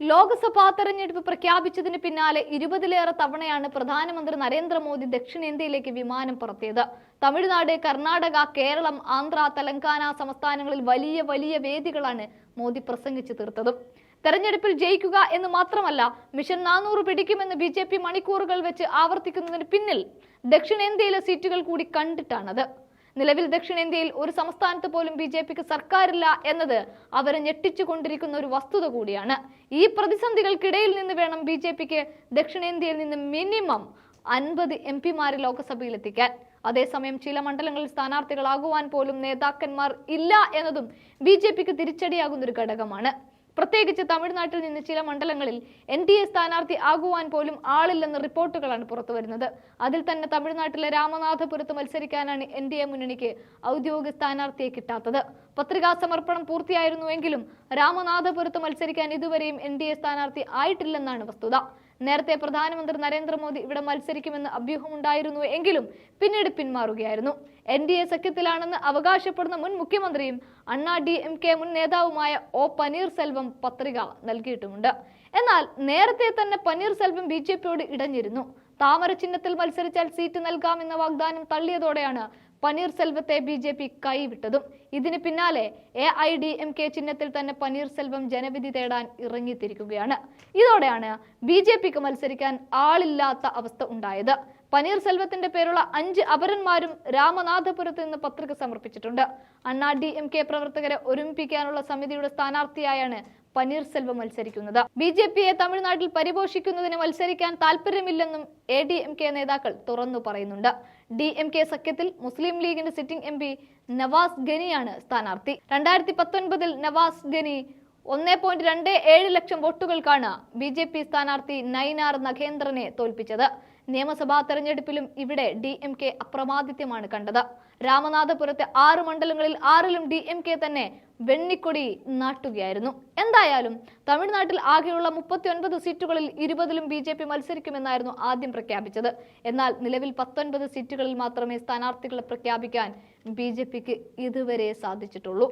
ലോക്സഭാ തെരഞ്ഞെടുപ്പ് പ്രഖ്യാപിച്ചതിന് പിന്നാലെ ഇരുപതിലേറെ തവണയാണ് പ്രധാനമന്ത്രി നരേന്ദ്രമോദി ദക്ഷിണേന്ത്യയിലേക്ക് വിമാനം പറത്തിയത്. തമിഴ്നാട് കർണാടക കേരളം ആന്ധ്ര തെലങ്കാന സംസ്ഥാനങ്ങളിൽ വലിയ വലിയ വേദികളാണ് മോദി പ്രസംഗിച്ചു തീർത്തതും. തെരഞ്ഞെടുപ്പിൽ ജയിക്കുക എന്ന് മാത്രമല്ല മിഷൻ നാനൂറ് പിടിക്കുമെന്ന് ബി മണിക്കൂറുകൾ വെച്ച് ആവർത്തിക്കുന്നതിന് പിന്നിൽ ദക്ഷിണേന്ത്യയിലെ സീറ്റുകൾ കൂടി കണ്ടിട്ടാണത്. നിലവിൽ ദക്ഷിണേന്ത്യയിൽ ഒരു സംസ്ഥാനത്ത് പോലും ബി ജെ പിക്ക് സർക്കാരില്ല എന്നത് അവരെ ഞെട്ടിച്ചുകൊണ്ടിരിക്കുന്ന ഒരു വസ്തുത കൂടിയാണ്. ഈ പ്രതിസന്ധികൾക്കിടയിൽ നിന്ന് വേണം ബി ജെ പിക്ക് ദക്ഷിണേന്ത്യയിൽ നിന്ന് മിനിമം അൻപത് എം പിമാരെ ലോക്സഭയിലെത്തിക്കാൻ. അതേസമയം ചില മണ്ഡലങ്ങളിൽ സ്ഥാനാർത്ഥികളാകുവാൻ പോലും നേതാക്കന്മാർ ഇല്ല എന്നതും ബി ജെ പിക്ക് തിരിച്ചടിയാകുന്ന ഒരു ഘടകമാണ്. പ്രത്യേകിച്ച് തമിഴ്നാട്ടിൽ നിന്ന് ചില മണ്ഡലങ്ങളിൽ എൻ ഡി എ സ്ഥാനാർത്ഥി ആകുവാൻ പോലും ആളില്ലെന്ന് റിപ്പോർട്ടുകളാണ് പുറത്തുവരുന്നത് അതിൽ തന്നെ തമിഴ്നാട്ടിലെ രാമനാഥപുരത്ത് മത്സരിക്കാനാണ് എൻ ഡി എ മുന്നണിക്ക് ഔദ്യോഗിക സ്ഥാനാർത്ഥിയെ കിട്ടാത്തത്. പത്രികാ സമർപ്പണം പൂർത്തിയായിരുന്നുവെങ്കിലും രാമനാഥപുരത്ത് മത്സരിക്കാൻ ഇതുവരെയും എൻ ഡി എ സ്ഥാനാർത്ഥി ആയിട്ടില്ലെന്നാണ് വസ്തുത. നേരത്തെ പ്രധാനമന്ത്രി നരേന്ദ്രമോദി ഇവിടെ മത്സരിക്കുമെന്ന് അഭ്യൂഹമുണ്ടായിരുന്നു എങ്കിലും പിന്നീട് പിന്മാറുകയായിരുന്നു. എൻ ഡി എ സഖ്യത്തിലാണെന്ന് അവകാശപ്പെടുന്ന മുൻ മുഖ്യമന്ത്രിയും അണ്ണാ ഡി എം കെ മുൻ നേതാവുമായ ഒ പനീർസെൽവം പത്രിക നൽകിയിട്ടുമുണ്ട്. എന്നാൽ നേരത്തെ തന്നെ പനീർസെൽവം ബി ജെ പിയോട് ഇടഞ്ഞിരുന്നു. താമര ചിഹ്നത്തിൽ മത്സരിച്ചാൽ സീറ്റ് നൽകാമെന്ന വാഗ്ദാനം തള്ളിയതോടെയാണ് പനീർസെൽവത്തെ ബി ജെ പി കൈവിട്ടതും. ഇതിന് പിന്നാലെ A I D M K ചിഹ്നത്തിൽ തന്നെ പനീർസെൽവം ജനവിധി തേടാൻ ഇറങ്ങിത്തിരിക്കുകയാണ്. ഇതോടെയാണ് ബി ജെ പിക്ക് മത്സരിക്കാൻ ആളില്ലാത്ത അവസ്ഥ ഉണ്ടായത്. പനീർസെൽവത്തിന്റെ പേരുള്ള അഞ്ച് അപരന്മാരും രാമനാഥപുരത്ത് നിന്ന് പത്രിക സമർപ്പിച്ചിട്ടുണ്ട്. അണ്ണാ ഡി എം കെ പ്രവർത്തകരെ ഒരുമിപ്പിക്കാനുള്ള സമിതിയുടെ സ്ഥാനാർത്ഥിയായാണ് പനീർസെൽവം മത്സരിക്കുന്നത്. ബി ജെ പിയെ തമിഴ്നാട്ടിൽ പരിപോഷിക്കുന്നതിന് മത്സരിക്കാൻ താല്പര്യമില്ലെന്നും എ ഡി എം കെ നേതാക്കൾ തുറന്നു പറയുന്നുണ്ട്. ഡി എം കെ സഖ്യത്തിൽ മുസ്ലിം ലീഗിന്റെ സിറ്റിംഗ് എം പി നവാസ് ഗനിയാണ് സ്ഥാനാർത്ഥി. രണ്ടായിരത്തി പത്തൊൻപതിൽ നവാസ് ഗനി ഒന്നേ പോയിന്റ് രണ്ട് ഏഴ് ലക്ഷം വോട്ടുകൾക്കാണ് ബി ജെ പി സ്ഥാനാർത്ഥി നൈനാർ നഖേന്ദ്രനെ തോൽപ്പിച്ചത്. നിയമസഭാ തെരഞ്ഞെടുപ്പിലും ഇവിടെ ഡി എം കെ അപ്രമാദിത്യമാണ് കണ്ടത്. രാമനാഥപുരത്തെ ആറ് മണ്ഡലങ്ങളിൽ ആറിലും ഡി എം കെ തന്നെ വെണ്ണിക്കൊടി നാട്ടുകയായിരുന്നു. എന്തായാലും തമിഴ്നാട്ടിൽ ആകെയുള്ള മുപ്പത്തി ഒൻപത് സീറ്റുകളിൽ ഇരുപതിലും ബി ജെ പി മത്സരിക്കുമെന്നായിരുന്നു ആദ്യം പ്രഖ്യാപിച്ചത്. എന്നാൽ നിലവിൽ പത്തൊൻപത് സീറ്റുകളിൽ മാത്രമേ സ്ഥാനാർത്ഥികളെ പ്രഖ്യാപിക്കാൻ ബി ജെ പിക്ക് ഇതുവരെ സാധിച്ചിട്ടുള്ളൂ.